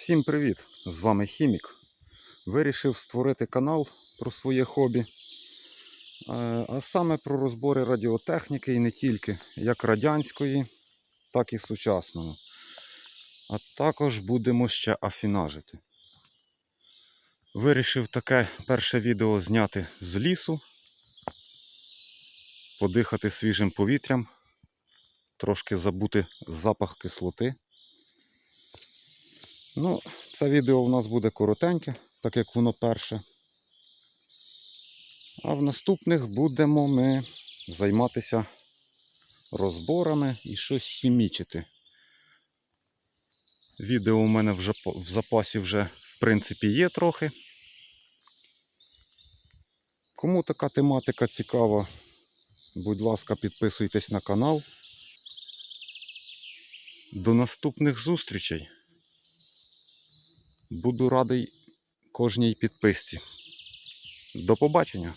Всім привіт! З вами Хімік. Вирішив створити канал про своє хобі, е, а саме про розбори радіотехніки і не тільки, як радянської, так і сучасного. А також будемо ще афінажити. Вирішив таке перше відео зняти з лісу, подихати свіжим повітрям, трошки забути запах кислоти. Ну, це відео у нас буде коротеньке, так як воно перше. А в наступних будемо ми займатися розборами і щось хімічити. Відео у мене вже в запасі вже, в принципі, є трохи. Кому така тематика цікава, будь ласка, підписуйтесь на канал. До наступних зустрічей! Буду радий кожній підписці. До побачення!